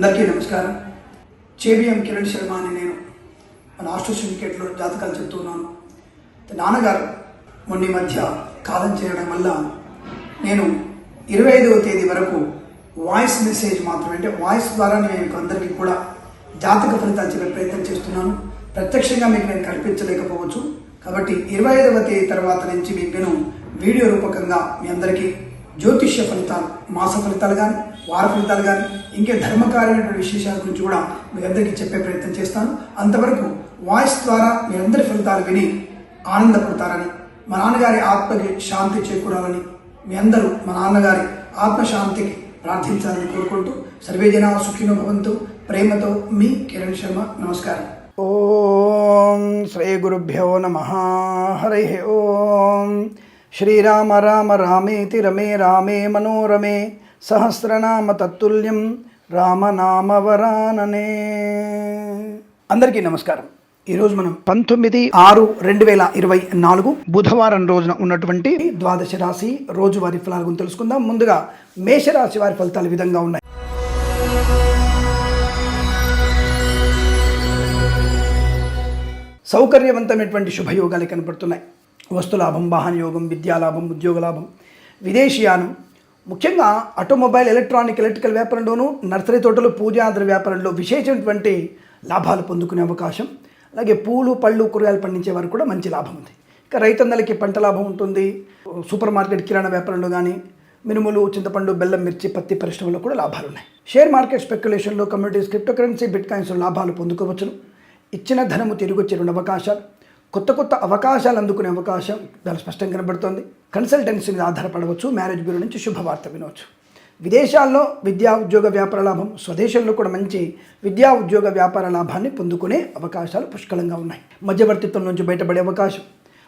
అందరికీ నమస్కారం. చేబిఎం కిరణ్ శర్మ అని నేను మన ఆస్ట్రో సిండికేట్లో జాతకాలు చెప్తున్నాను నాన్నగారు మొన్న మధ్య కాలం చేయడం వల్ల నేను ఇరవై ఐదవ తేదీ వరకు వాయిస్ మెసేజ్ మాత్రమే అంటే వాయిస్ ద్వారా నేను అందరికీ కూడా జాతక ఫలితాలు చెప్పే ప్రయత్నం చేస్తున్నాను. ప్రత్యక్షంగా మీకు నేను కల్పించలేకపోవచ్చు. కాబట్టి ఇరవై ఐదవ తేదీ తర్వాత నుంచి మీకు నేను వీడియో రూపకంగా మీ అందరికీ జ్యోతిష్య ఫలితాలు మాస ఫలితాలు కానీ వార ఫలితాలు కానీ ఇంకే ధర్మకారమైనటువంటి విశేషాల గురించి కూడా మీ అందరికీ చెప్పే ప్రయత్నం చేస్తాను. అంతవరకు వాయిస్ ద్వారా మీ అందరి ఫలితాలు విని ఆనందపడతారని మా నాన్నగారి ఆత్మకి శాంతి చేకూరాలని మీ అందరూ మా నాన్నగారి ఆత్మశాంతికి ప్రార్థించాలని కోరుకుంటూ సర్వే జనా సుఖినో భవంతు. ప్రేమతో మీ కిరణ్ శర్మ నమస్కారం. ఓం శ్రీ గురుభ్యో నమ. హరి ఓం. శ్రీరామ రామ రామేతి రమే రామే మనోరమే. సహస్రనామ తత్తుల్యం రామనామవరాననే. అందరికీ నమస్కారం. ఈరోజు మనం పంతొమ్మిది ఆరు రెండు వేల ఇరవై నాలుగు బుధవారం రోజున ఉన్నటువంటి ద్వాదశ రాశి రోజువారి ఫలాల గురించి తెలుసుకుందాం. ముందుగా మేషరాశి వారి ఫలితాలు విధంగా ఉన్నాయి. సౌకర్యవంతమైనటువంటి శుభయోగాలు కనపడుతున్నాయి. వస్తులాభం వాహన యోగం విద్యాలాభం ఉద్యోగ లాభం విదేశీయానం ముఖ్యంగా ఆటోమొబైల్ ఎలక్ట్రానిక్ ఎలక్ట్రికల్ వ్యాపారంలోనూ నర్సరీ తోటలు పూజాద్ర వ్యాపారంలో విశేషమైనటువంటి లాభాలు పొందుకునే అవకాశం. అలాగే పూలు పళ్ళు కూరగాయలు పండించే వారికి కూడా మంచి లాభం ఉంది. ఇక రైతన్నలకి పంట లాభం ఉంటుంది. సూపర్ మార్కెట్ కిరాణా వ్యాపారంలో కానీ మినుములు చింతపండు బెల్లం మిర్చి పత్తి పరిశ్రమలో కూడా లాభాలు ఉన్నాయి షేర్ మార్కెట్ స్పెక్యులేషన్లో కమ్యూనిటీస్ క్రిప్టోకరెన్సీ బిట్ కాయిన్స్లో లాభాలు పొందుకోవచ్చును. ఇచ్చిన ధనము తిరిగి వచ్చే రెండు అవకాశాలు. కొత్త కొత్త అవకాశాలు అందుకునే అవకాశం చాలా స్పష్టంగా కనబడుతోంది. కన్సల్టెన్సీ మీద ఆధారపడవచ్చు మ్యారేజ్ బ్యూరో నుంచి శుభవార్త వినవచ్చు. విదేశాల్లో విద్యా ఉద్యోగ వ్యాపార లాభం స్వదేశంలో కూడా మంచి విద్యా ఉద్యోగ వ్యాపార లాభాన్ని పొందుకునే అవకాశాలు పుష్కలంగా ఉన్నాయి. మధ్యవర్తిత్వం నుంచి బయటపడే అవకాశం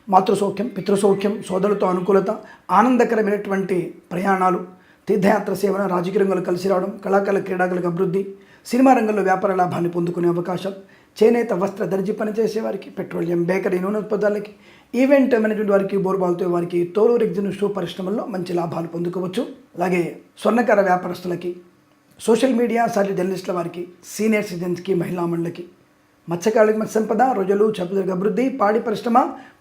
మాతృసౌఖ్యం పితృసౌఖ్యం సోదరులతో అనుకూలత ఆనందకరమైనటువంటి ప్రయాణాలు తీర్థయాత్ర సేవన రాజకీయ రంగంలో కలిసి రావడం కళాకారుల క్రీడాకులకు అభివృద్ధి సినిమా రంగంలో వ్యాపార లాభాన్ని పొందుకునే అవకాశం చేనేత వస్త్ర దర్జీ పనిచేసే వారికి పెట్రోలియం బేకరీ నూనె ఉత్పత్తులకి ఈవెంట్ మేనేజ్మెంట్ వారికి బోర్బాల్తో వారికి తోలు రెగ్జిన్ షూ పరిశ్రమల్లో మంచి లాభాలు పొందుకోవచ్చు. అలాగే స్వర్ణకార వ్యాపారస్తులకి సోషల్ మీడియా సాటి జర్నలిస్టుల వారికి సీనియర్ సిటిజన్స్కి మహిళా మండలికి మత్స్యకాళిక మత్స్య సంపద రొయ్యలు చేపల అభివృద్ధి పాడి పరిశ్రమ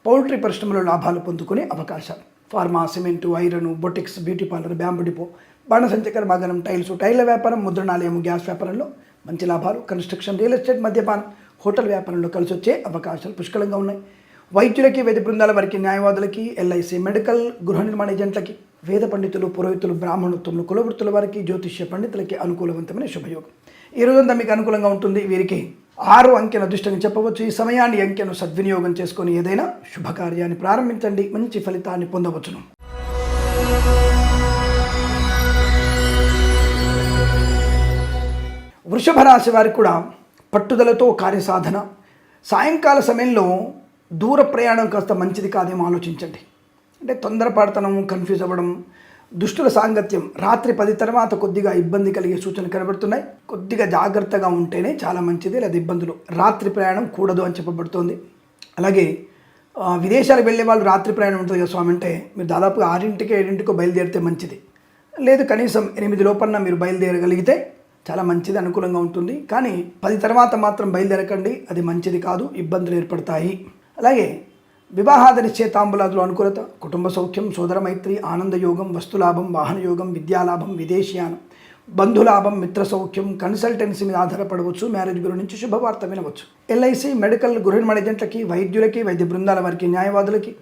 పౌల్ట్రీ పరిశ్రమలో లాభాలు పొందుకునే అవకాశాలు. Pharma cement iron boutiques beauty parlour bamboo depot బాణసంచ కర్మాగారం టైల్స్ టైర్ల వ్యాపారం ముద్రణాలయం గ్యాస్ వ్యాపారంలో మంచి లాభాలు కన్స్ట్రక్షన్ రియల్ ఎస్టేట్ మద్యపానం హోటల్ వ్యాపారంలో కలిసి వచ్చే అవకాశాలు పుష్కలంగా ఉన్నాయి. వైద్యులకి వేద బృందాల వారికి న్యాయవాదులకి ఎల్ఐసి మెడికల్ గృహ నిర్మాణ ఏజెంట్లకి వేద పండితులు పురోహితులు బ్రాహ్మణోత్తములు కులవృత్తుల వారికి జ్యోతిష్య పండితులకి అనుకూలవంతమైన శుభయోగం. ఈ రోజంతా మీకు అనుకూలంగా ఉంటుంది. వీరికి ఆరు అంకెను అదృష్టంగా చెప్పవచ్చు. ఈ సమయాన్ని అంకెను సద్వినియోగం చేసుకొని ఏదైనా శుభకార్యాన్ని ప్రారంభించండి. మంచి ఫలితాన్ని పొందవచ్చును. వృషభ రాశి వారికి కూడా పట్టుదలతో కార్యసాధన. సాయంకాల సమయంలో దూర ప్రయాణం కాస్త మంచిది కాదేమో ఆలోచించండి. అంటే తొందరపడతనం కన్ఫ్యూజ్ అవ్వడం దుష్టుల సాంగత్యం. రాత్రి పది తర్వాత కొద్దిగా ఇబ్బంది కలిగే సూచనలు కనబడుతున్నాయి. కొద్దిగా జాగ్రత్తగా ఉంటేనే చాలా మంచిది లేదా ఇబ్బందులు. రాత్రి ప్రయాణం కూడదు అని చెప్పబడుతోంది. అలాగే విదేశాలకు వెళ్ళే వాళ్ళు రాత్రి ప్రయాణం ఉంటుంది కదా స్వామి అంటే మీరు దాదాపుగా ఆరింటికి ఏడింటికో బయలుదేరితే మంచిది. లేదు కనీసం ఎనిమిది లోపల మీరు బయలుదేరగలిగితే చాలా మంచిది అనుకూలంగా ఉంటుంది. కానీ పది తర్వాత మాత్రం బయలుదేరకండి. అది మంచిది కాదు ఇబ్బందులు ఏర్పడతాయి. అలాగే వివాహాద తాంబులాదులు అనుకూలత కుటుంబ సౌఖ్యం సోదర మైత్రి ఆనందయోగం వస్తులాభం వాహనయోగం విద్యాలాభం విదేశీయానం బంధులాభం మిత్ర సౌఖ్యం కన్సల్టెన్సీ మీద ఆధారపడవచ్చు మ్యారేజ్ బ్యూరో నుంచి శుభవార్త వినవచ్చు. ఎల్ఐసి మెడికల్ గృహ ఏజెంట్లకి వైద్యులకి వైద్య బృందాల వారికి న్యాయవాదులకి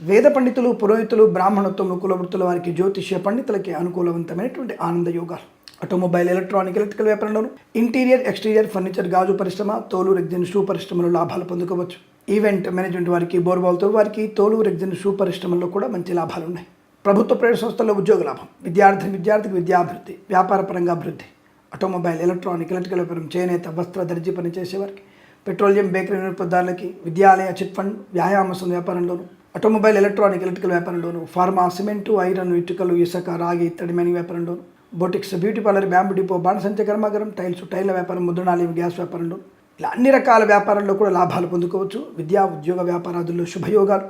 వేద పండితులు పురోహితులు బ్రాహ్మణత్వము కులవృత్తుల వారికి జ్యోతిష్య పండితులకి అనుకూలవంతమైనటువంటి ఆనంద యోగాలు. ఆటోమొబైల్ ఎలక్ట్రానిక్ ఎలక్ట్రికల్ వ్యాపారంలోను ఇంటీరియర్ ఎక్స్టీరియర్ ఫర్నిచర్ గాజు పరిశ్రమ తోలు రెగ్జిన్ షూ పరిశ్రమలో లాభాలు పొందుకోవచ్చు. ఈవెంట్ మేనేజ్మెంట్ వారికి బోర్బాల్తో వారికి తోలు రెగ్జిన్ షూ పరిశ్రమల్లో కూడా మంచి లాభాలు ఉన్నాయి ప్రభుత్వ ప్రైవేట్ సంస్థల్లో ఉద్యోగ లాభం. విద్యార్థి విద్యార్థికి విద్యాభివృద్ధి వ్యాపారపరంగా అభివృద్ధి. ఆటోమొబైల్ ఎలక్ట్రానిక్ ఎలక్ట్రికల్ వ్యాపారం చేనేత వస్త్ర దర్జీ పనిచేసేవారికి పెట్రోలియం బేకరీ నిరుపదారులకి విద్యాలయ చిట్ ఫండ్ వ్యాయామ వ్యాపారంలోను ఆటోమొబైల్ ఎలక్ట్రానిక్ ఎలక్ట్రికల్ వ్యాపారంలోను ఫార్మా సిమెంటు ఐరన్ ఇటుకలు ఇసుక రాగి ఇత్తడి mining వ్యాపారంలోను boutiques beauty parlour bamboo depot బాణసంచ కర్మాగారం టైల్స్ టైల్ల వ్యాపారం ముద్రణాలయం గ్యాస్ వ్యాపారంలో. ఇలా అన్ని రకాల వ్యాపారాల్లో కూడా లాభాలు పొందుకోవచ్చు. విద్యా ఉద్యోగ వ్యాపారాదుల్లో శుభయోగాలు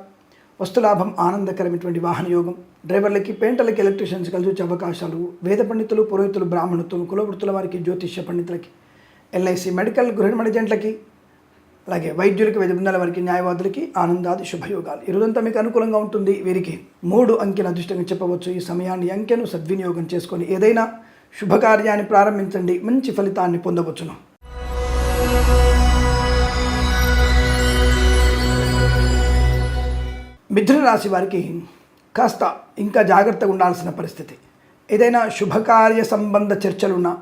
వస్తులాభం ఆనందకరమైనటువంటి వాహన యోగం డ్రైవర్లకి పెయింటర్లకి ఎలక్ట్రీషియన్స్ కలిసి వచ్చే అవకాశాలు వేద పండితులు పురోహితులు బ్రాహ్మణుతులు కులవృత్తుల వారికి జ్యోతిష్య పండితులకి ఎల్ఐసి మెడికల్ గృహ మేనేజెంట్లకి అలాగే వైద్యులకి వైద్య బృందాల వారికి న్యాయవాదులకి ఆనందాది శుభయోగాలు. ఈ రోజంతా మీకు అనుకూలంగా ఉంటుంది. వీరికి మూడు అంకెను అదృష్టంగా చెప్పవచ్చు. ఈ సమయాన్ని అంకెను సద్వినియోగం చేసుకొని ఏదైనా శుభకార్యాన్ని ప్రారంభించండి. మంచి ఫలితాన్ని పొందవచ్చును. మిథున రాశి వారికి కాస్త ఇంకా జాగ్రత్తగా ఉండాల్సిన పరిస్థితి. ఏదైనా శుభకార్య సంబంధ చర్చలున్నా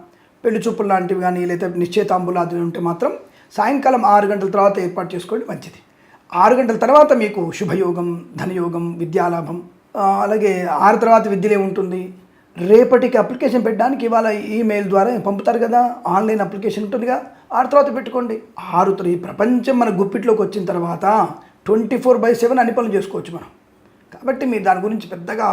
పెళ్ళి చూపులు లాంటివి కానీ లేదా నిశ్చయితాంబులాదులు ఉంటే మాత్రం సాయంకాలం ఆరు గంటల తర్వాత ఏర్పాటు చేసుకోండి మంచిది. ఆరు గంటల తర్వాత మీకు శుభయోగం ధనయోగం విద్యాలాభం అలాగే ఆరు తర్వాత విద్యలే ఉంటుంది. రేపటికి అప్లికేషన్ పెట్టడానికి ఇవాళ ఈమెయిల్ ద్వారా పంపుతారు కదా ఆన్లైన్ అప్లికేషన్ ఉంటుందిగా ఆరు తర్వాత పెట్టుకోండి. ఆరు ఈ ప్రపంచం మన గుప్పిట్లోకి వచ్చిన తర్వాత ట్వంటీ ఫోర్ బై సెవెన్ అన్ని పనులు చేసుకోవచ్చు మనం. కాబట్టి మీరు దాని గురించి పెద్దగా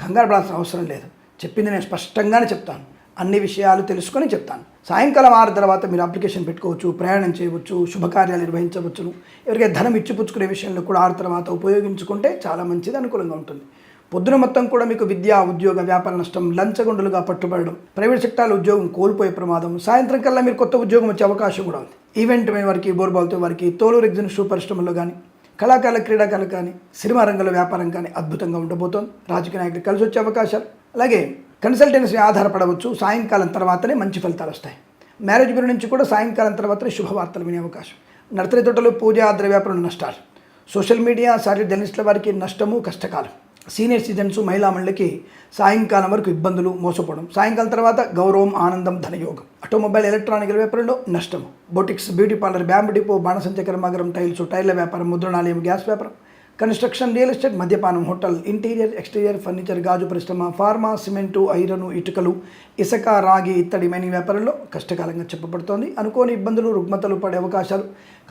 కంగారు పడాల్సిన అవసరం లేదు. చెప్పింది నేను స్పష్టంగానే చెప్తాను. అన్ని విషయాలు తెలుసుకొని చెప్తాను. సాయంకాలం ఆరు తర్వాత మీరు అప్లికేషన్ పెట్టుకోవచ్చు ప్రయాణం చేయవచ్చు శుభకార్యాలు నిర్వహించవచ్చును. ఎవరికైనా ధనం ఇచ్చిపుచ్చుకునే విషయంలో కూడా ఆరు తర్వాత ఉపయోగించుకుంటే చాలా మంచిది అనుకూలంగా ఉంటుంది. పొద్దున మొత్తం కూడా మీకు విద్య ఉద్యోగ వ్యాపార నష్టం లంచగొండులుగా పట్టుబడడం ప్రైవేట్ సెక్టార్లో ఉద్యోగం కోల్పోయే ప్రమాదం సాయంత్రం కల్లా మీరు కొత్త ఉద్యోగం వచ్చే అవకాశం కూడా ఉంది. ఈవెంట్ వారికి బోర్బాల్తో వారికి తోలు రెగ్జిన్ షూ పరిశ్రమలో కానీ కళాకారుల క్రీడాకారులు కానీ సినిమా రంగంలో వ్యాపారం కానీ అద్భుతంగా ఉండబోతోంది. రాజకీయ నాయకులు కలిసి వచ్చే అవకాశాలు. అలాగే కన్సల్టెన్సీ ఆధారపడవచ్చు. సాయంకాలం తర్వాతనే మంచి ఫలితాలు వస్తాయి. మ్యారేజ్ బ్యూరో నుంచి కూడా సాయంకాలం తర్వాతనే శుభవార్తలు వినే అవకాశం. నర్సరీ తోటలు పూజా ఆద్ర నష్టాలు. సోషల్ మీడియా సారీ జర్నలిస్టుల వారికి నష్టము కష్టకాలం. సీనియర్ సిటిజన్స్ మహిళా మండలికి సాయంకాలం వరకు ఇబ్బందులు మోసపోవడం. సాయంకాలం తర్వాత గౌరవం ఆనందం ధనయోగం. ఆటోమొబైల్ ఎలక్ట్రానికల్ వ్యాపారంలో నష్టము. Boutiques beauty parlour bamboo depot బాణసంచ కర్మాగారం టైల్స్ టైర్ల వ్యాపారం ముద్రణాలయం గ్యాస్ వ్యాపారం. కన్స్ట్రక్షన్ రియల్ ఎస్టేట్ మద్యపానం హోటల్ ఇంటీరియర్ ఎక్స్టీరియర్ ఫర్నిచర్ గాజు పరిశ్రమ ఫార్మా సిమెంటు ఐరను ఇటుకలు ఇసుక రాగి ఇత్తడి మైన వ్యాపారంలో కష్టకాలంగా చెప్పబడుతోంది. అనుకోని ఇబ్బందులు రుగ్మతలు పడే అవకాశాలు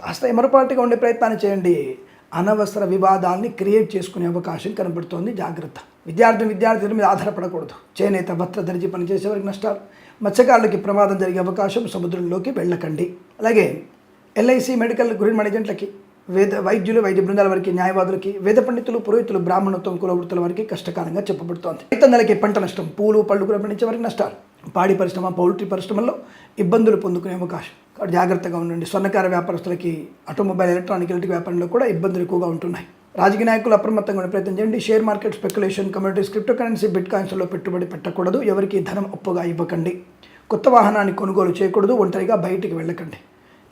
కాస్త ఎమరపాటుగా ఉండే ప్రయత్నాన్ని చేయండి. అనవసర వివాదాల్ని క్రియేట్ చేసుకునే అవకాశం కనబడుతోంది. జాగ్రత్త. విద్యార్థి విద్యార్థుల మీద ఆధారపడకూడదు. చేనేత భర్త ధరించి పనిచేసేవారికి నష్టాలు. మత్స్యకారులకి ప్రమాదం జరిగే అవకాశం సముద్రంలోకి వెళ్ళకండి. అలాగే ఎల్ఐసి మెడికల్ గృహ మేనేజెంట్లకి వేద వైద్యులు వైద్య బృందాల వారికి న్యాయవాదులకి వేద పండితులు పురోహితులు బ్రాహ్మణత్వం కులవృత్తుల వారికి కష్టకాలంగా చెప్పబడుతోంది. రైతన్నలకి పంట నష్టం పూలు పళ్ళు కూడా పండించే వారికి నష్టాలు. పాడి పరిశ్రమ పౌల్ట్రీ పరిశ్రమల్లో ఇబ్బందులు పొందుకునే అవకాశం. కాబట్టి జాగ్రత్తగా ఉండండి. స్వర్ణకార వ్యాపారస్తులకి ఆటోమొబైల్ ఎలక్ట్రానిక్ ఎలక్ట్రిక్ వ్యాపారంలో కూడా ఇబ్బందులు ఎక్కువగా ఉంటున్నాయి. రాజకీయ నాయకులు అప్రమత్తంగా ఉండే ప్రయత్నం చేయండి. Share market speculation communities cryptocurrency bit కాయిన్స్లో పెట్టుబడి పెట్టకూడదు. ఎవరికి ధనం అప్పుగా ఇవ్వకండి. కొత్త వాహనాన్ని కొనుగోలు చేయకూడదు. ఒంటరిగా బయటికి వెళ్ళకండి.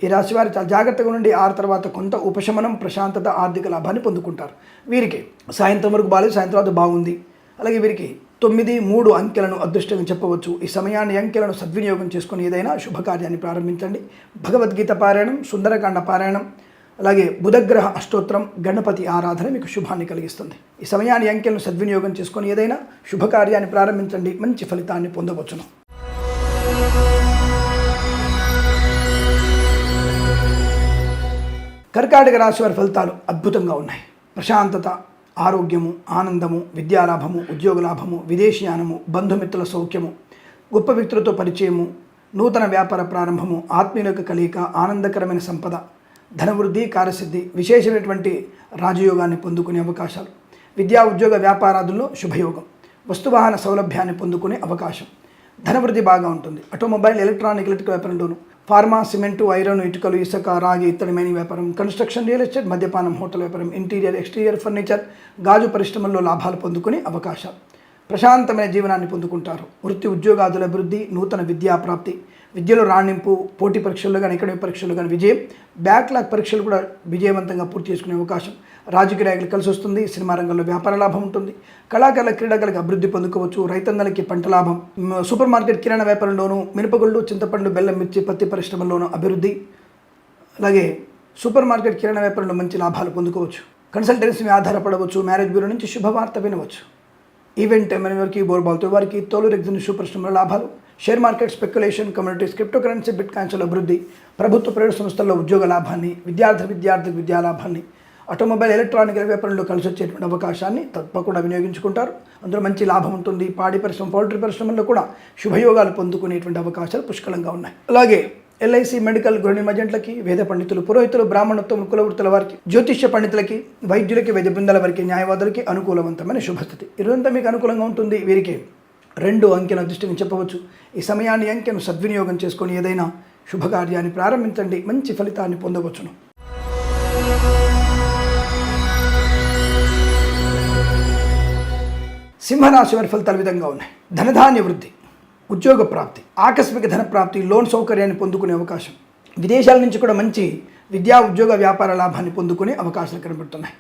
ఈ రాశి వారు చాలా జాగ్రత్తగా నుండి ఆరు తర్వాత కొంత ఉపశమనం ప్రశాంతత ఆర్థిక లాభాన్ని పొందుకుంటారు. వీరికి సాయంత్రం వరకు బాగాలేదు సాయంత్రం తర్వాత బాగుంది. అలాగే వీరికి తొమ్మిది మూడు అంకెలను అదృష్టంగా చెప్పవచ్చు. ఈ సమయాన్ని అంకెలను సద్వినియోగం చేసుకుని ఏదైనా శుభకార్యాన్ని ప్రారంభించండి. భగవద్గీత పారాయణం సుందరకాండ పారాయణం అలాగే బుధగ్రహ అష్టోత్తరం గణపతి ఆరాధన మీకు శుభాన్ని కలిగిస్తుంది. ఈ సమయాన్ని అంకెలను సద్వినియోగం చేసుకొని ఏదైనా శుభకార్యాన్ని ప్రారంభించండి. మంచి ఫలితాన్ని పొందవచ్చును. కర్కాటక రాశి వారి ఫలితాలు అద్భుతంగా ఉన్నాయి. ప్రశాంతత ఆరోగ్యము ఆనందము విద్యాలాభము ఉద్యోగ లాభము విదేశీయానము బంధుమిత్రుల సౌఖ్యము గొప్ప వ్యక్తులతో పరిచయము నూతన వ్యాపార ప్రారంభము ఆత్మీయుల యొక్క కలయిక ఆనందకరమైన సంపద ధనవృద్ధి కార్యసిద్ధి విశేషమైనటువంటి రాజయోగాన్ని పొందుకునే అవకాశాలు విద్యా ఉద్యోగ వ్యాపారాదుల్లో శుభయోగం వస్తువాహన సౌలభ్యాన్ని పొందుకునే అవకాశం ధనవృద్ధి బాగా ఉంటుంది. ఆటోమొబైల్ ఎలక్ట్రానిక్ ఎలక్ట్రిక్ వ్యాపారంలోనూ ఫార్మా సిమెంటు ఐరన్ ఇటుకలు ఇసుక రాగి ఇత్తడి మైనింగ్ వ్యాపారం కన్స్ట్రక్షన్ రియల్ ఎస్టేట్ మద్యపానం హోటల్ వ్యాపారం ఇంటీరియర్ ఎక్స్టీరియర్ ఫర్నిచర్ గాజు పరిశ్రమల్లో లాభాలు పొందుకునే అవకాశాలు. ప్రశాంతమైన జీవనాన్ని పొందుకుంటారు. వృత్తి ఉద్యోగాదుల అభివృద్ధి నూతన విద్యా ప్రాప్తి విద్యలో రాణింపు పోటీ పరీక్షల్లో కానీ ఎకడమిక్ పరీక్షల్లో కానీ విజయం బ్యాక్లాగ్ పరీక్షలు కూడా విజయవంతంగా పూర్తి చేసుకునే అవకాశం. రాజకీయ నాయకులు కలిసి వస్తుంది సినిమా రంగంలో వ్యాపార లాభం ఉంటుంది. కళాకారుల క్రీడాకారులకు అభివృద్ధి పొందుకోవచ్చు రైతన్నలకి పంట లాభం. సూపర్ మార్కెట్ కిరాణా వ్యాపారంలోనూ మినపగుళ్ళు చింతపండు బెల్లం మిర్చి పత్తి పరిశ్రమల్లోనూ అభివృద్ధి. అలాగే సూపర్ మార్కెట్ కిరాణా వ్యాపారంలో మంచి లాభాలు పొందుకోవచ్చు. కన్సల్టెన్సీ ఆధారపడవచ్చు మ్యారేజ్ బ్యూరో నుంచి శుభవార్త వినవచ్చు. ఈవెంట్ మన వారికి బోర్బాల్తో వారికి తోలు రెగ్జిన్ షూ పరిశ్రమల లాభాలు. Share market speculation communities cryptocurrency bit కాయిన్స్ల అభివృద్ధి ప్రభుత్వ ప్రైవేట్ సంస్థల్లో ఉద్యోగ లాభాన్ని విద్యార్థి విద్యార్థులకు విద్యా లాభాన్ని ఆటోమొబైల్ ఎలక్ట్రానిక్ వ్యాపారంలో కలిసి వచ్చేటువంటి అవకాశాన్ని తప్పకుండా వినియోగించుకుంటారు. అందులో మంచి లాభం ఉంటుంది. పాడి పరిశ్రమ పౌల్ట్రీ పరిశ్రమల్లో కూడా శుభయోగాలు పొందుకునేటువంటి అవకాశాలు పుష్కలంగా ఉన్నాయి. అలాగే ఎల్ఐసి మెడికల్ గృహిణి మజెంట్లకి వేద పండితులు పురోహితులు బ్రాహ్మణత్వం కులవృత్తుల వారికి జ్యోతిష్య పండితులకి వైద్యులకి వైద్య బృందాల వారికి న్యాయవాదులకి అనుకూలవంతమైన శుభస్థితి. ఇరువంతా మీకు అనుకూలంగా ఉంటుంది. వీరికి రెండు అంకెల అదృష్టంగా చెప్పవచ్చు. ఈ సమయాన్ని అంకెను సద్వినియోగం చేసుకొని ఏదైనా శుభకార్యాన్ని ప్రారంభించండి. మంచి ఫలితాన్ని పొందవచ్చును. సింహరాశి వారి ఫలితాలు విధంగా ఉన్నాయి. ధనధాన్య వృద్ధి ఉద్యోగ ప్రాప్తి ఆకస్మిక ధన ప్రాప్తి లోన్ సౌకర్యాన్ని పొందుకునే అవకాశం. విదేశాల నుంచి కూడా మంచి విద్యా ఉద్యోగ వ్యాపార లాభాన్ని పొందుకునే అవకాశాలు కనబడుతున్నాయి.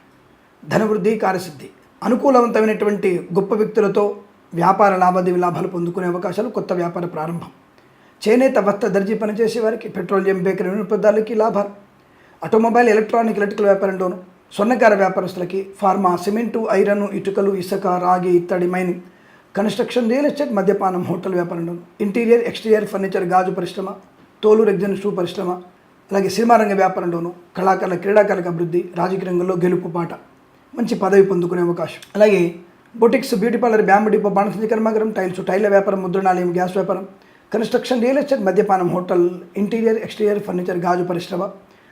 ధనవృద్ధి కార్యసిద్ధి అనుకూలవంతమైనటువంటి గొప్ప వ్యక్తులతో వ్యాపార లావాదేవీ లాభాలు పొందుకునే అవకాశాలు కొత్త వ్యాపార ప్రారంభం. చేనేత వస్త్ర దర్జీ పనిచేసే వారికి పెట్రోలియం బేకరీ వినియోగదారులకి లాభాలు. ఆటోమొబైల్ ఎలక్ట్రానిక్ ఎలక్ట్రికల్ వ్యాపారంలోను స్వర్ణకార వ్యాపారస్తులకి ఫార్మా సిమెంటు ఐరన్ ఇటుకలు ఇసుక రాగి ఇత్తడి మైనింగ్ కన్స్ట్రక్షన్ రియల్ ఎస్టేట్ మద్యపానం హోటల్ వ్యాపారంలోను ఇంటీరియర్ ఎక్స్టీరియర్ ఫర్నిచర్ గాజు పరిశ్రమ తోలు రెగ్జన్ షూ పరిశ్రమ అలాగే సినిమా రంగ వ్యాపారంలోను కళాకారుల క్రీడాకారుల అభివృద్ధి రాజకీయ రంగంలో గెలుపు పాట మంచి పదవి పొందుకునే అవకాశం. అలాగే boutiques beauty parlour bamboo depot బాణసంచి కర్మాగారం టైల్స్ టైల వ్యాపారం ముద్రణాలయం గ్యాస్ వ్యాపారం కన్స్ట్రక్షన్ రియల్ ఎస్టేట్ మద్యపానం హోటల్ ఇంటీరియర్ ఎక్స్టీరియర్ ఫర్నిచర్ గాజు పరిశ్రమ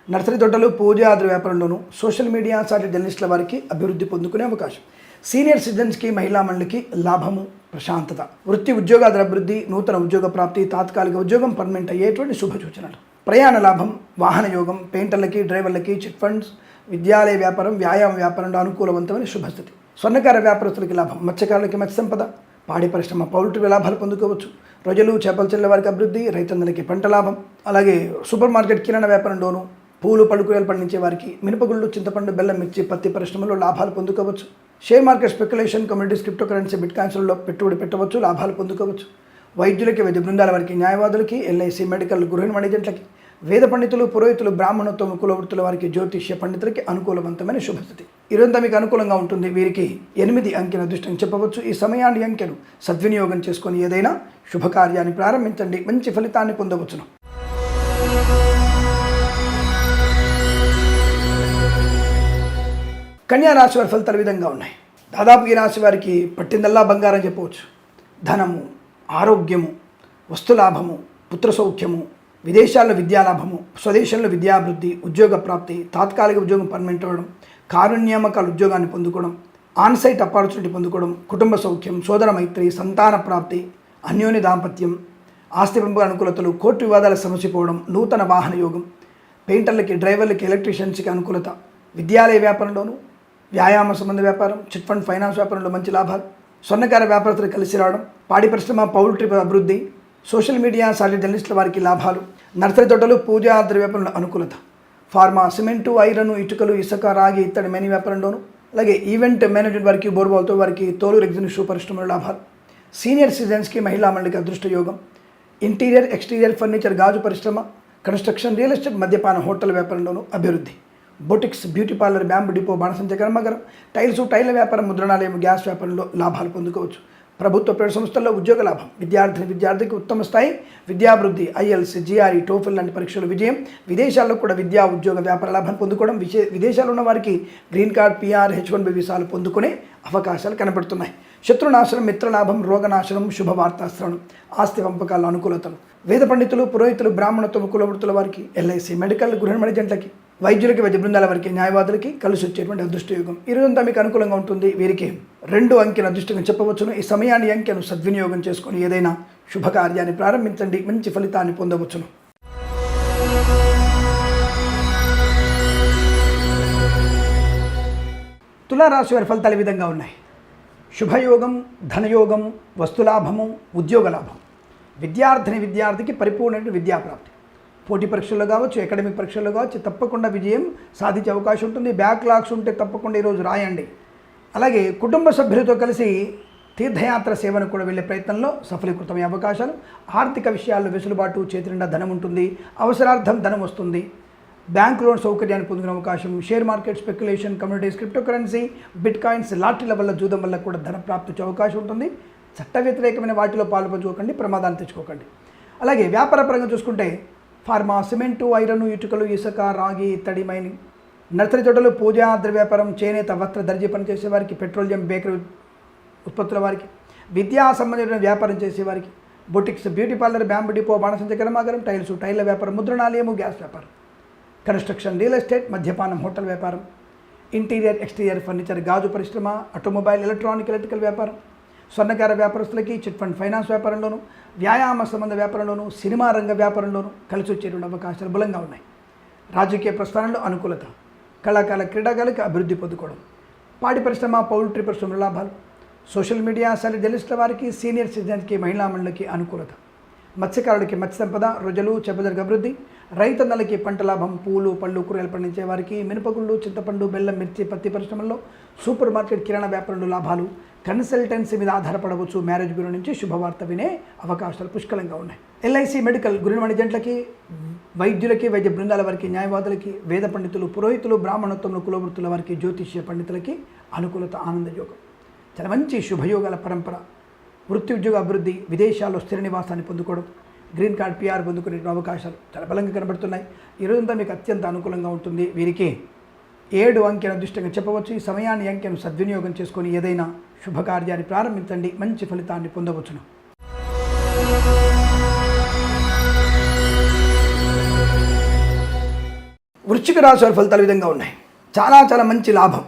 నర్సరీ తోటలు పూజ ఆధార వ్యాపారంలోను సోషల్ మీడియా సాటి జర్నలిస్టుల వారికి అభివృద్ధి పొందుకునే అవకాశం. సీనియర్ సిటిజన్స్కి మహిళా మండలికి లాభము ప్రశాంతత. వృత్తి ఉద్యోగాల అభివృద్ధి నూతన ఉద్యోగ ప్రాప్తి తాత్కాలిక ఉద్యోగం పర్మనెంట్ అయ్యేటువంటి శుభ సూచనలు. ప్రయాణ లాభం వాహన యోగం పెయింటర్లకి డ్రైవర్లకి చిట్ ఫండ్స్ విద్యాలయ వ్యాపారం వ్యాయామ వ్యాపారంలో అనుకూలవంతమైన శుభస్థితి. స్వర్ణకార వ్యాపారస్తులకి లాభం మత్స్యకారులకి మత్స్య సంపద పాడి పరిశ్రమ పౌల్ట్రీ లాభాలు పొందుకోవచ్చు. ప్రజలు చేపలు చెల్లె వారికి అభివృద్ధి రైతన్నలకి పంట లాభం. అలాగే సూపర్ మార్కెట్ కిరాణా వ్యాపారంలోను పూలు పడుకూరలు పండించే వారికి మినపగుళ్ళు చింతపండు బెల్లం మిర్చి పత్తి పరిశ్రమలో లాభాలు పొందుకోవచ్చు. Share market speculation communities cryptocurrency bit కాయిన్స్లలో పెట్టుబడి పెట్టవచ్చు లాభాలు పొందుకోవచ్చు. వైద్యులకి వైద్య బృందాల వారికి న్యాయవాదులకి ఎల్ఐసి మెడికల్ గృహిణి వాణిజ్యంట్లకి వేద పండితులు పురోహితులు బ్రాహ్మణత్వం కులవృత్తుల వారికి జ్యోతిష్య పండితులకి అనుకూలవంతమైన శుభస్థితి. ఇదంతా మీకు అనుకూలంగా ఉంటుంది. వీరికి ఎనిమిది అంకెల అదృష్టం చెప్పవచ్చు. ఈ సమయాన్ని అంకెను సద్వినియోగం చేసుకొని ఏదైనా శుభకార్యాన్ని ప్రారంభించండి. మంచి ఫలితాన్ని పొందవచ్చును. కన్యా రాశి వారి ఫలితాలు విధంగా ఉన్నాయి. దాదాపు ఈ రాశి వారికి పట్టిందల్లా బంగారం చెప్పవచ్చు. ధనము ఆరోగ్యము వస్తులాభము పుత్ర సౌఖ్యము విదేశాల్లో విద్యాలాభము స్వదేశంలో విద్యాభివృద్ధి ఉద్యోగ ప్రాప్తి తాత్కాలిక ఉద్యోగం పర్మనెంట్ అవ్వడం కారుణ్యామకాల ఉద్యోగాన్ని పొందుకోవడం ఆన్సైట్ అపార్చునిటీ పొందుకోవడం కుటుంబ సౌఖ్యం సోదర మైత్రి సంతాన ప్రాప్తి అన్యోన్య దాంపత్యం ఆస్తి పెంపు అనుకూలతలు కోర్టు వివాదాల సమసిపోవడం నూతన వాహన యోగం పెయింటర్లకి డ్రైవర్లకి ఎలక్ట్రీషియన్స్కి అనుకూలత విద్యాలయ వ్యాపారంలోను వ్యాయామ సంబంధ వ్యాపారం చిట్ ఫండ్ ఫైనాన్స్ వ్యాపారంలో మంచి లాభాలు స్వర్ణకార వ్యాపారస్తులు కలిసి రావడం పాడి పరిశ్రమ పౌల్ట్రీ అభివృద్ధి సోషల్ మీడియా సాటి జర్నలిస్టుల వారికి లాభాలు. నర్సరీ తోటలు పూజా ఆధార వ్యాపారంలో అనుకూలత. ఫార్మా సిమెంటు ఐరన్ ఇటుకలు ఇసుక రాగి ఇత్తడి మెనీ వ్యాపారంలోను అలాగే ఈవెంట్ మేనేజ్మెంట్ వారికి బోర్బాల్తో వారికి తోలు రెగ్జిన్ షూ పరిశ్రమలో లాభాలు. సీనియర్ సిటిజన్స్కి మహిళా మండలికి అదృష్ట యోగం. ఇంటీరియర్ ఎక్స్టీరియర్ ఫర్నిచర్ గాజు పరిశ్రమ కన్స్ట్రక్షన్ రియల్ ఎస్టేట్ మద్యపాన హోటల్ వ్యాపారంలోనూ అభివృద్ధి. Boutiques beauty parlour bamboo depot బాణసంచ కర్మగరం టైల్స్ టైల్ వ్యాపారం ముద్రణాలయం గ్యాస్ వ్యాపారంలో లాభాలు పొందుకోవచ్చు. ప్రభుత్వ ప్రైవేట్ సంస్థల్లో ఉద్యోగ లాభం. విద్యార్థిని విద్యార్థికి ఉత్తమ స్థాయి విద్యాభివృద్ధి ఐఎల్స్ జిఆర్ఈ టోఫిల్ లాంటి పరీక్షలు విజయం. విదేశాల్లో కూడా విద్యా ఉద్యోగ వ్యాపార లాభాన్ని పొందుకోవడం విశే విదేశాల్లో ఉన్న వారికి green card PR H one B వీసాలు పొందుకునే అవకాశాలు కనబడుతున్నాయి. శత్రునాశనం మిత్రలాభం రోగనాశనం శుభవార్తాశ్రవణం ఆస్తి పంపకాల అనుకూలతలు. వేద పండితులు పురోహితులు బ్రాహ్మణత్వం కులవృత్తుల వారికి ఎల్ఐసి మెడికల్ గృహ మేనేజెంట్లకి వైద్యులకి వైద్య బృందాల వారికి న్యాయవాదులకి కలిసి వచ్చేటువంటి అదృష్టయోగం. ఈ రోజంతా మీకు అనుకూలంగా ఉంటుంది. వీరికి రెండు అంకెల అదృష్టంగా చెప్పవచ్చును. ఈ సమయాన్ని అంకెను సద్వినియోగం చేసుకొని ఏదైనా శుభకార్యాన్ని ప్రారంభించండి. మంచి ఫలితాన్ని పొందవచ్చును. తులారాశి వారి ఫలితాలు ఈ విధంగా ఉన్నాయి. శుభయోగం ధనయోగం వస్తులాభము ఉద్యోగ లాభం. విద్యార్థిని విద్యార్థికి పరిపూర్ణ విద్యాప్రాప్తి. పోటీ పరీక్షల్లో కావచ్చు అకాడమిక్ పరీక్షల్లో కావచ్చు తప్పకుండా విజయం సాధించే అవకాశం ఉంటుంది. బ్యాక్లాగ్స్ ఉంటే తప్పకుండా ఈరోజు రాయండి. అలాగే కుటుంబ సభ్యులతో కలిసి తీర్థయాత్ర సేవను కూడా వెళ్ళే ప్రయత్నంలో సఫలీకృతమయ్యే అవకాశాలు ఆర్థిక విషయాల్లో వెసులుబాటు చేతి నిండా ధనం ఉంటుంది అవసరార్థం ధనం వస్తుంది. బ్యాంక్ లోన్ సౌకర్యాన్ని పొందుకునే అవకాశం share market speculation communities cryptocurrency bitcoins లాటరీల వల్ల జూదం వల్ల కూడా ధన ప్రాప్తి వచ్చే అవకాశం ఉంటుంది. చట్ట వ్యతిరేకమైన వాటిలో పాల్పంచుకోకండి ప్రమాదాన్ని తెచ్చుకోకండి. అలాగే వ్యాపార పరంగా చూసుకుంటే ఫార్మా సిమెంటు ఐరన్ ఇటుకలు ఇసుక రాగి ఇత్తడి మైనింగ్. నర్సరీ తోటలు పూజా ద్రవ్య వ్యాపారం చేనేత వస్త్ర దర్జీ పనిచేసే వారికి పెట్రోలియం బేకరీ ఉత్పత్తుల వారికి విద్యా సంబంధించిన వ్యాపారం చేసేవారికి boutiques beauty parlour bamboo depot బాణసంచ కర్మాగారం టైల్స్ టైర్ల వ్యాపారం ముద్రణాలయము గ్యాస్ వ్యాపారం. కన్స్ట్రక్షన్ రియల్ ఎస్టేట్ మద్యపానం హోటల్ వ్యాపారం. ఇంటీరియర్ ఎక్స్టీరియర్ ఫర్నిచర్ గాజు పరిశ్రమ ఆటోమొబైల్ ఎలక్ట్రానిక్ ఎలక్ట్రికల్ వ్యాపారం. స్వర్ణకార వ్యాపారస్తులకి చిట్ ఫండ్ ఫైనాన్స్ వ్యాపారంలోను వ్యాయామ సంబంధ వ్యాపారంలోనూ సినిమా రంగ వ్యాపారంలోనూ కలిసి వచ్చేటువంటి అవకాశాలు బలంగా ఉన్నాయి. రాజకీయ ప్రస్థానంలో అనుకూలత కళాకాల క్రీడాకారులకు అభివృద్ధి పొందుకోవడం పాడి పరిశ్రమ పౌల్ట్రీ పరిశ్రమ లాభాలు సోషల్ మీడియా సరే జర్నలిస్టుల వారికి సీనియర్ సిటిజన్స్కి మహిళా మండలికి అనుకూలత మత్స్యకారులకి మత్స్య సంపద రొజలు చెబ్బదరికి అభివృద్ధి రైతన్నలకి పంట లాభం పూలు పళ్ళు కూరగాయలు పండించే వారికి మినపగుళ్ళు చింతపండు బెల్లం మిర్చి పత్తి పరిశ్రమల్లో సూపర్ మార్కెట్ కిరాణా వ్యాపారంలో లాభాలు కన్సల్టెన్సీ మీద ఆధారపడవచ్చు. మ్యారేజ్ బ్యూరో నుంచి శుభవార్త వినే అవకాశాలు పుష్కలంగా ఉన్నాయి. ఎల్ఐసి మెడికల్ గురిమణి జంట్లకి వైద్యులకి వైద్య బృందాల వారికి న్యాయవాదులకి వేద పండితులు పురోహితులు బ్రాహ్మణోత్తములు కులవృత్తుల వారికి జ్యోతిష్య పండితులకి అనుకూలత ఆనందయోగం. చాలా మంచి శుభయోగాల పరంపర. వృత్తి ఉద్యోగ అభివృద్ధి విదేశాల్లో స్థిర నివాసాన్ని పొందుకోవడం గ్రీన్ కార్డ్ పిఆర్ పొందుకునే అవకాశాలు చాలా బలంగా కనబడుతున్నాయి. ఈరోజంతా మీకు అత్యంత అనుకూలంగా ఉంటుంది. వీరికి ఏడు అంకెను అదృష్టంగా చెప్పవచ్చు. ఈ సమయాన్ని అంకెను సద్వినియోగం చేసుకొని ఏదైనా శుభకార్యాన్ని ప్రారంభించండి. మంచి ఫలితాన్ని పొందవచ్చును. వృశ్చిక రాశి వారి ఫలితాలు విధంగా ఉన్నాయి. చాలా చాలా మంచి లాభం.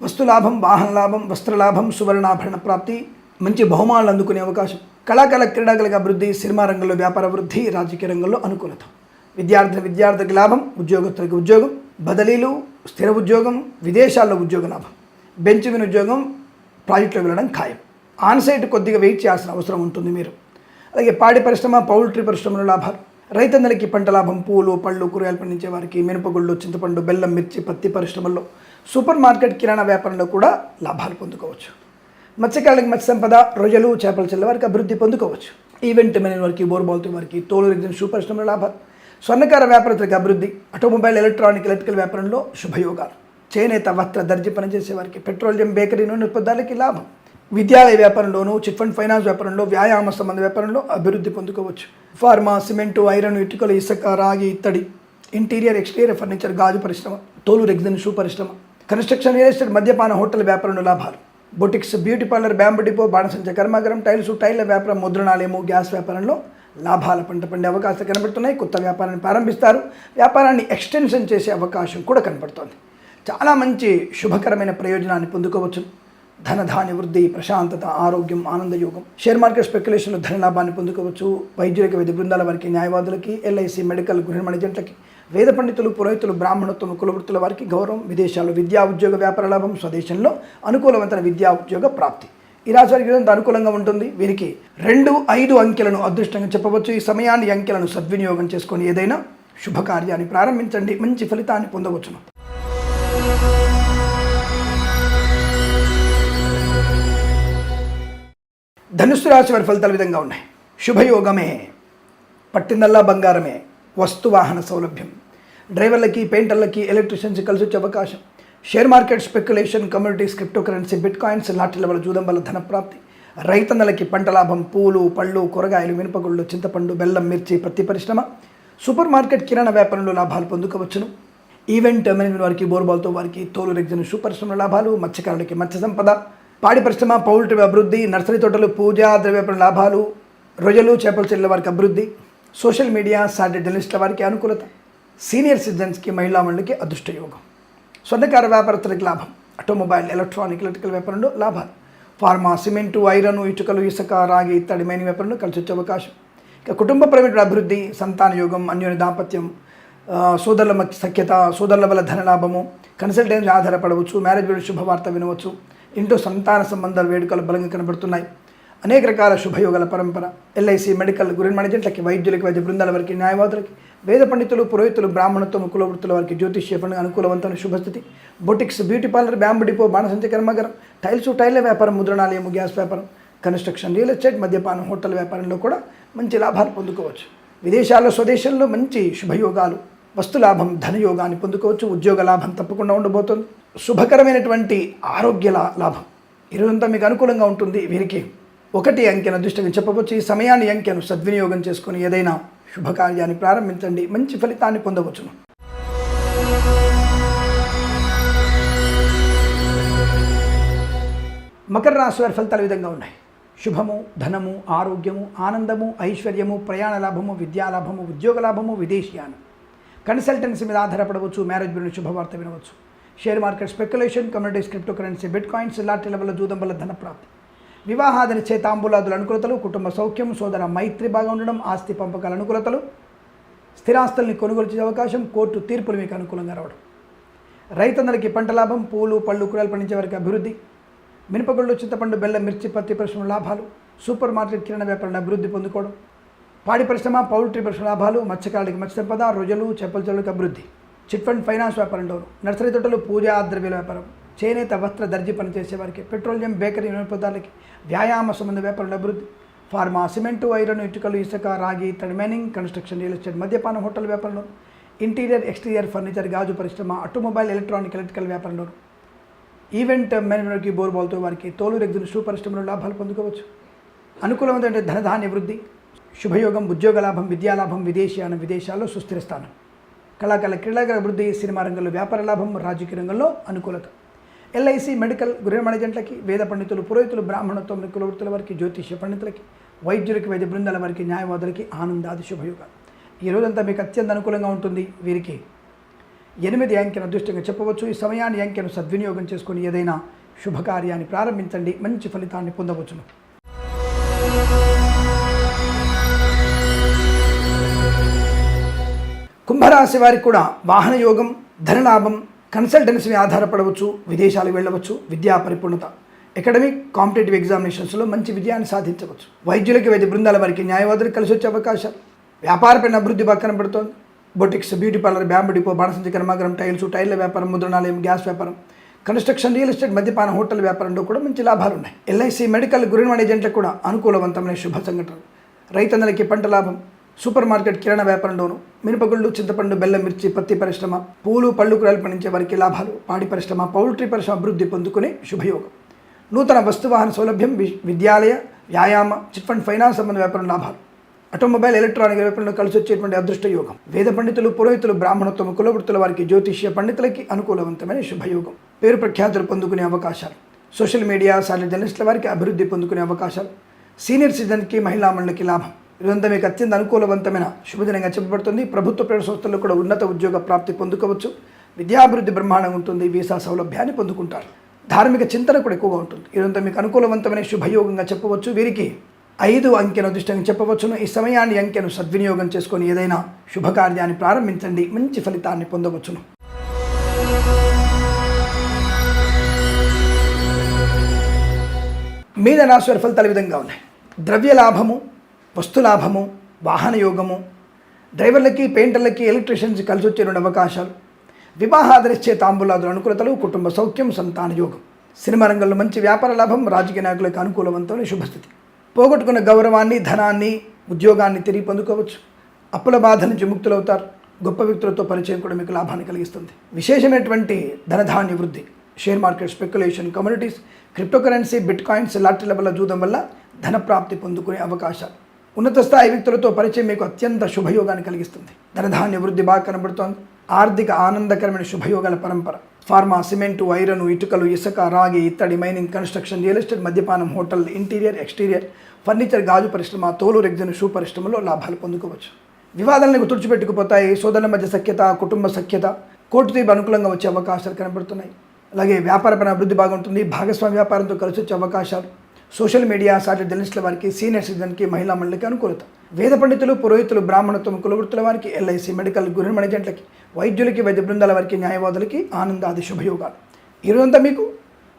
వస్తు లాభం వాహన లాభం వస్త్ర లాభం సువర్ణాభరణ ప్రాప్తి మంచి బహుమానాలు అందుకునే అవకాశం. కళాకళ క్రీడాకళకు అభివృద్ధి సినిమా రంగంలో వ్యాపార వృద్ధి రాజకీయ రంగంలో అనుకూలత. విద్యార్థి విద్యార్థికి లాభం ఉద్యోగస్తులకు ఉద్యోగం బదిలీలు స్థిర ఉద్యోగం విదేశాల్లో ఉద్యోగ లాభం. బెంచ్ విన్ ఉద్యోగం ప్రాజెక్టులో వెళ్ళడం ఖాయం. ఆన్సైట్ కొద్దిగా వెయిట్ చేయాల్సిన అవసరం ఉంటుంది మీరు. అలాగే పాడి పరిశ్రమ పౌల్ట్రీ పరిశ్రమలో లాభాలు. రైతన్నలకి పంట లాభం పూలు పళ్ళు కూరగాయలు పండించే వారికి మినపగుళ్ళు చింతపండు బెల్లం మిర్చి పత్తి పరిశ్రమల్లో సూపర్ మార్కెట్ కిరాణా వ్యాపారంలో కూడా లాభాలు పొందుకోవచ్చు. మత్స్యకారులకు మత్స్య సంపద రొయ్యలు చేపల చెల్ల వారికి అభివృద్ధి పొందుకోవచ్చు. ఈవెంట్ మేనేజ్ వారికి బోర్బాల్తో వారికి తోలు ఎగ్జిన్ షూ పరిశ్రమలో లాభాలు. స్వర్ణకార వ్యాపారస్తులకు అభివృద్ధి ఆటోమొబైల్ ఎలక్ట్రానిక్ ఎలక్ట్రికల్ వ్యాపారంలో శుభయోగాలు. చేనేత వస్త్ర దర్జీ పనిచేసే వారికి పెట్రోలియం బేకరీ నూనె ఉత్పత్తులకి లాభం. విద్యాలయ వ్యాపారంలోనూ చిట్ ఫండ్ ఫైనాన్స్ వ్యాపారంలో వ్యాయామ సంబంధ వ్యాపారంలో అభివృద్ధి పొందుకోవచ్చు. ఫార్మా సిమెంటు ఐరన్ ఇటుకలు ఇసుక రాగి ఇత్తడి ఇంటీరియర్ ఎక్స్టీరియర్ ఫర్నిచర్ గాజు పరిశ్రమ తోలు రెగ్జిన్ షూ పరిశ్రమ కన్స్ట్రక్షన్ రియల్ ఎస్టేట్ మద్యపాన హోటల్ వ్యాపారంలో లాభాలు. Boutiques beauty parlour bamboo depot బాణసంచ కర్మాగారం టైల్స్ టైల్ల వ్యాపారం ముద్రణాలయము గ్యాస్ వ్యాపారంలో లాభాల పంట పండే అవకాశాలు కనబడుతున్నాయి కొత్త వ్యాపారాన్ని ప్రారంభిస్తారు వ్యాపారాన్ని ఎక్స్టెన్షన్ చేసే అవకాశం కూడా కనబడుతోంది. చాలా మంచి శుభకరమైన ప్రయోజనాన్ని పొందుకోవచ్చు. ధనధాన్య వృద్ధి ప్రశాంతత ఆరోగ్యం ఆనందయోగం షేర్ మార్కెట్ స్పెక్యులేషన్లో ధన లాభాన్ని పొందుకోవచ్చు. వైద్యులకి వైద్య బృందాల వారికి న్యాయవాదులకి ఎల్ఐసి మెడికల్ గృహ మేనేజెంట్లకి వేద పండితులు పురోహితులు బ్రాహ్మణత్వం కులవృత్తుల వారికి గౌరవం విదేశాల్లో విద్యా ఉద్యోగ వ్యాపార లాభం స్వదేశంలో అనుకూలవంతమైన విద్యా ఉద్యోగ ప్రాప్తి. ఈ రాశి వారికి అనుకూలంగా ఉంటుంది? వీరికి రెండు ఐదు అంకెలను అదృష్టంగా చెప్పవచ్చు. ఈ సమయాన్ని అంకెలను సద్వినియోగం చేసుకొని ఏదైనా శుభకార్యాన్ని ప్రారంభించండి. మంచి ఫలితాన్ని పొందవచ్చును. ధనుస్సు రాశి వారి ఫలితాలు విధంగా ఉన్నాయి. శుభయోగమే పట్టిందల్లా బంగారమే వస్తు వాహన సౌలభ్యం డ్రైవర్లకి పెయింటర్లకి ఎలక్ట్రీషియన్స్ కలిసి వచ్చే అవకాశం. Share market speculation communities cryptocurrency bitcoins లాటరీల వల్ల జూదం వల్ల ధన ప్రాప్తి రైతన్నలకి పంట లాభం పూలు పళ్ళు కూరగాయలు మినపగుళ్ళు చింతపండు బెల్లం మిర్చి పత్తి పరిశ్రమ. సూపర్ మార్కెట్ కిరాణా వ్యాపారంలో లాభాలు పొందుకోవచ్చును. ఈవెంట్ మేనేజ్మెంట్ వారికి బోర్బాల్తో వారికి తోలు రెగ్జన్ షూ పరిశ్రమ లాభాలు మత్స్యకారులకి మత్స్య సంపద పాడి పరిశ్రమ పౌల్ట్రీ అభివృద్ధి నర్సరీ తోటలు పూజా ద్రవ్యాపారం లాభాలు రొయ్యలు చేపల చెల్లెల వారికి అభివృద్ధి సోషల్ మీడియా సాటి జర్నలిస్టుల వారికి అనుకూలత సీనియర్ సిటిజన్స్కి మహిళా మండలికి అదృష్ట యోగం స్వర్ణకార వ్యాపారస్తులకు లాభం. ఆటోమొబైల్ ఎలక్ట్రానిక్ ఎలక్ట్రికల్ వ్యాపారంలో లాభాలు. ఫార్మా సిమెంటు ఐరన్ ఇటుకలు ఇసుక రాగి ఇత్తడి మైన వ్యాపారంలో కలిసి వచ్చే అవకాశం. ఇక కుటుంబ ప్రమిడ అభివృద్ధి సంతాన యోగం అన్యోన్య దాంపత్యం సోదరుల సఖ్యత సోదరుల వల్ల ధనలాభము కన్సల్టెన్సీ ఆధారపడవచ్చు మ్యారేజ్ శుభవార్త వినవచ్చు. ఇంట్లో సంతాన సంబంధాల వేడుకలు బలంగా కనబడుతున్నాయి. అనేక రకాల శుభయోగాల పరంపర ఎల్ఐసి మెడికల్ గురిన్ మేనేజెంట్లకి వైద్యులకి వైద్య బృందాల వారికి న్యాయవాదులకి వేద పండితులు పురోహితులు బ్రాహ్మణత్వం కులవృత్తుల వారికి జ్యోతిష్య పండుగ అనుకూలవంతమైన శుభస్థితి. Boutiques beauty parlour bamboo depot బాణసంచ కర్మాగారం టైల్స్ టైల్ల వ్యాపారం ముద్రణాలయం గ్యాస్ వ్యాపారం కన్స్ట్రక్షన్ రియల్ ఎస్టేట్ మద్యపానం హోటల్ వ్యాపారంలో కూడా మంచి లాభాలు పొందుకోవచ్చు. విదేశాల్లో స్వదేశంలో మంచి శుభయోగాలు వస్తులాభం ధనయోగాన్ని పొందుకోవచ్చు ఉద్యోగ లాభం తప్పకుండా ఉండబోతుంది. శుభకరమైనటువంటి ఆరోగ్య లాభం. ఈరోజంతా మీకు అనుకూలంగా ఉంటుంది వీరికి ఒకటి అంకెను అదృష్టంగా చెప్పవచ్చు. ఈ సమయాన్ని అంకెను సద్వినియోగం చేసుకొని ఏదైనా శుభకార్యాన్ని ప్రారంభించండి. మంచి ఫలితాన్ని పొందవచ్చును. మకర రాశి వారి ఫలితాలు విధంగా ఉన్నాయి. శుభము ధనము ఆరోగ్యము ఆనందము ఐశ్వర్యము ప్రయాణ లాభము విద్యాలాభము ఉద్యోగ లాభము విదేశీయానం కన్సల్టెన్సీ మీద ఆధారపడవచ్చు. మ్యారేజ్ గురించి శుభవార్త వినవచ్చు. Share market speculation communities cryptocurrency bitcoins lottery వల్ల జూదం వల్ల ధనప్రాప్తి. ప్రాప్తి చేతాంబులాదుల అనుకూలతలు కుటుంబ సౌఖ్యం సోదర మైత్రి బాగా ఉండడం ఆస్తి పంపకాల అనుకూలతలు స్థిరాస్తుల్ని కొనుగోలు చేసే అవకాశం కోర్టు తీర్పులు మీకు అనుకూలంగా రావడం. రైతందరికీ పంట లాభం పూలు పళ్ళు కూరలు పండించే వారికి అభివృద్ధి మినపగుళ్ళు చింతపండు బెల్లం మిర్చి పత్తి పరిశ్రమ లాభాలు సూపర్ మార్కెట్ కిరణ వ్యాపారాన్ని అభివృద్ధి పొందుకోవడం పాడి పరిశ్రమ పౌల్ట్రీ పరిశ్రమ లాభాలు మత్స్యకారులకి మత్స్య సంపద రొయ్యలు చేపల చెరువులకు అభివృద్ధి చిట్ ఫండ్ ఫైనాన్స్ వ్యాపారం డౌన్ నర్సరీ తోటలు పూజా ద్రవ్యాల వ్యాపారం. చేనేత వస్త్ర దర్జీ పనిచేసే వారికి పెట్రోలియం బేకరీ వినోదాలకి వ్యాయామ సంబంధ వ్యాపారుల అభివృద్ధి ఫార్మా సిమెంటు ఐరన్ ఇటుకలు ఇసుక రాగి ఇత్తడి మైనింగ్ కన్స్ట్రక్షన్ రియల్ ఎస్టేట్ మద్యపానం హోటల్ వ్యాపారంలో ఇంటీరియర్ ఎక్స్టీరియర్ ఫర్నిచర్ గాజు పరిశ్రమ ఆటోమొబైల్ ఎలక్ట్రానిక్ ఎలక్ట్రికల్ వ్యాపారంలో ఈవెంట్ మేనేజ్మెంట్కి బోర్బాల్తో వారికి తోలు రెగ్గులు షూ పరిశ్రమలో లాభాలు పొందుకోవచ్చు. అనుకూలమైన ధనధాన్య వృద్ధి శుభయోగం ఉద్యోగ లాభం విద్యాలాభం విదేశీయానం విదేశాల్లో సుస్థిర స్థానం. కళాకాల క్రీడాకాల అభివృద్ధి సినిమా రంగంలో వ్యాపార లాభం రాజకీయ రంగంలో అనుకూలత. ఎల్ఐసి మెడికల్ గృహ మేనేజెంట్లకి వేద పండితులు పురోహితులు బ్రాహ్మణత్వం కులవృత్తుల వారికి జ్యోతిష్య పండితులకి వైద్యులకి వైద్య బృందాల వారికి న్యాయవాదులకి ఆనందాది శుభయోగాలు. ఈ రోజంతా మీకు అత్యంత అనుకూలంగా ఉంటుంది. వీరికి ఎనిమిది అంకెను అదృష్టంగా చెప్పవచ్చు. ఈ సమయాన్ని అంకెను సద్వినియోగం చేసుకుని ఏదైనా శుభకార్యాన్ని ప్రారంభించండి. మంచి ఫలితాన్ని పొందవచ్చును. కుంభరాశి వారికి కూడా వాహన యోగం ధనలాభం కన్సల్టెన్సీని ఆధారపడవచ్చు విదేశాలకు వెళ్ళవచ్చు విద్యా పరిపూర్ణత అకాడమిక్ కాంపిటేటివ్ ఎగ్జామినేషన్స్లో మంచి విజయాన్ని సాధించవచ్చు. వైద్యులకి వైద్య బృందాల వారికి న్యాయవాదులకు కలిసి వచ్చే అవకాశాలు వ్యాపారపైన అభివృద్ధి పక్కన పెడుతోంది boutiques beauty parlour bamboo depot బాణసంచి కర్మాగారం టైల్స్ టైర్ల వ్యాపారం ముద్రణాలయం గ్యాస్ వ్యాపారం కన్స్ట్రక్షన్ రియల్ ఎస్టేట్ మద్యపాన హోటల్ వ్యాపారంలో కూడా మంచి లాభాలు ఉన్నాయి. ఎల్ఐసి మెడికల్ గురిన్ ఏజెంట్లకు కూడా అనుకూలవంతమైన శుభ సంఘటనలు. రైతన్నలకి పంట లాభం సూపర్ మార్కెట్ కిరాణా వ్యాపారంలోను మినపగుళ్ళు చింతపండు బెల్లం మిర్చి పత్తి పరిశ్రమ పూలు పళ్ళు కూరలు పండించే వారికి లాభాలు పాడి పరిశ్రమ పౌల్ట్రీ పరిశ్రమ అభివృద్ధి పొందుకునే శుభయోగం. నూతన వస్తువాహన సౌలభ్యం వి- విద్యాలయ వ్యాయామ చిట్ ఫండ్ ఫైనాన్స్ సంబంధ వ్యాపారం లాభాలు. ఆటోమొబైల్ ఎలక్ట్రానిక్ వ్యాపారంలో కలిసి వచ్చేటువంటి అదృష్ట యోగం. వేద పండితులు పురోహితులు బ్రాహ్మణత్వం కులవృత్తుల వారికి జ్యోతిష్య పండితులకి అనుకూలవంతమైన శుభయోగం. పేరు ప్రఖ్యాతులు పొందుకునే అవకాశాలు. సోషల్ మీడియా సాటి జర్నలిస్టుల వారికి అభివృద్ధి పొందుకునే అవకాశాలు. సీనియర్ సిటిజన్కి మహిళా మండలికి లాభం. ఇదంతా మీకు అత్యంత అనుకూలవంతమైన శుభదినంగా చెప్పబడుతుంది. ప్రభుత్వ ప్రైవేట్ సంస్థల్లో కూడా ఉన్నత ఉద్యోగ ప్రాప్తి పొందుకోవచ్చు. విద్యాభివృద్ధి బ్రహ్మాండంగా ఉంటుంది. వీసా సౌలభ్యాన్ని పొందుకుంటారు. ధార్మిక చింతన కూడా ఎక్కువగా ఉంటుంది. ఇదంతా మీకు అనుకూలవంతమైన శుభయోగంగా చెప్పవచ్చు. వీరికి ఐదు అంకెను అదృష్టంగా చెప్పవచ్చును. ఈ సమయాన్ని అంకెను సద్వినియోగం చేసుకొని ఏదైనా శుభకార్యాన్ని ప్రారంభించండి. మంచి ఫలితాన్ని పొందవచ్చును. మీద రాశి ఫలితాల విధంగా ఉన్నాయి. ద్రవ్య లాభము వస్తులాభము వాహనయోగము వాహన యోగము డ్రైవర్లకి పెయింటర్లకి ఎలక్ట్రీషియన్స్ కలిసి వచ్చే రెండు అవకాశాలు. వివాహాదరిచ్చే తాంబూలాదుల అనుకూలతలు కుటుంబ సౌఖ్యం సంతాన యోగం. సినిమా రంగంలో మంచి వ్యాపార లాభం రాజకీయ నాయకులకు అనుకూలవంతమైన శుభస్థితి. పోగొట్టుకున్న గౌరవాన్ని ధనాన్ని ఉద్యోగాన్ని తిరిగి పొందుకోవచ్చు. అప్పుల బాధ నుంచి ముక్తులవుతారు. గొప్ప వ్యక్తులతో పరిచయం కూడా మీకు లాభాన్ని కలిగిస్తుంది. విశేషమైనటువంటి ధనధాన్య వృద్ధి share market speculation communities cryptocurrency bitcoins bitcoins లాటరీల వల్ల జూదం వల్ల ధన ప్రాప్తి పొందుకునే అవకాశాలు. ఉన్నత స్థాయి వ్యక్తులతో పరిచయం మీకు అత్యంత శుభయోగాన్ని కలిగిస్తుంది. ధనధాన్య వృద్ధి బాగా కనబడుతోంది. ఆర్థిక ఆనందకరమైన శుభయోగాల పరంపర. ఫార్మా సిమెంటు ఐరన్ ఇటుకలు ఇసుక రాగి ఇత్తడి మైనింగ్ కన్స్ట్రక్షన్ రియల్ ఎస్టేట్ మద్యపానం హోటల్ ఇంటీరియర్ ఎక్స్టీరియర్ ఫర్నిచర్ గాజు పరిశ్రమ తోలు రెగ్జన్ షూ పరిశ్రమలో లాభాలు పొందుకోవచ్చు. వివాదాలను తుడిచిపెట్టుకుపోతాయి. సోదరుల మధ్య సఖ్యత కుటుంబ సఖ్యత కోర్టు తీర్పు అనుకూలంగా వచ్చే అవకాశాలు కనబడుతున్నాయి. అలాగే వ్యాపారపరమైన అభివృద్ధి బాగుంటుంది. భాగస్వామి వ్యాపారంతో కలిసి వచ్చే అవకాశాలు. సోషల్ మీడియా సాటి జర్నలిస్టుల వారికి సీనియర్ సిటిజన్కి మహిళా మండలికి అనుకూలత. వేద పండితులు పురోహితులు బ్రాహ్మణత్వం కులవృత్తుల వారికి ఎల్ఐసి మెడికల్ గృహ మేనేజెంట్లకి వైద్యులకి వైద్య బృందాల వారికి న్యాయవాదులకి ఆనందాది శుభయోగాలు. ఈరోజంతా మీకు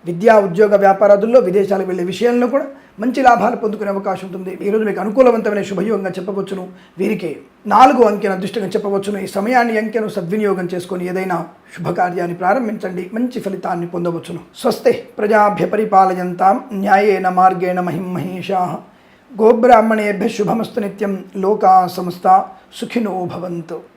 విద్యా ఉద్యోగ వ్యాపారాదుల్లో విదేశాలకు వెళ్ళే విషయంలో కూడా మంచి లాభాలు పొందుకునే అవకాశం ఉంటుంది. ఈరోజు మీకు అనుకూలవంతమైన శుభయోగంగా చెప్పవచ్చును. వీరికి నాలుగు అంకెను అదృష్టంగా చెప్పవచ్చును. ఈ సమయాన్ని అంకెను సద్వినియోగం చేసుకొని ఏదైనా శుభకార్యాన్ని ప్రారంభించండి. మంచి ఫలితాన్ని పొందవచ్చును. స్వస్తి ప్రజాభ్య పరిపాలయంతాం న్యాయేన మార్గేణ మహిం మహేషా. గోబ్రాహ్మణేభ్య శుభమస్తు నిత్యం లోకా సంస్థ సుఖినో భవంతు.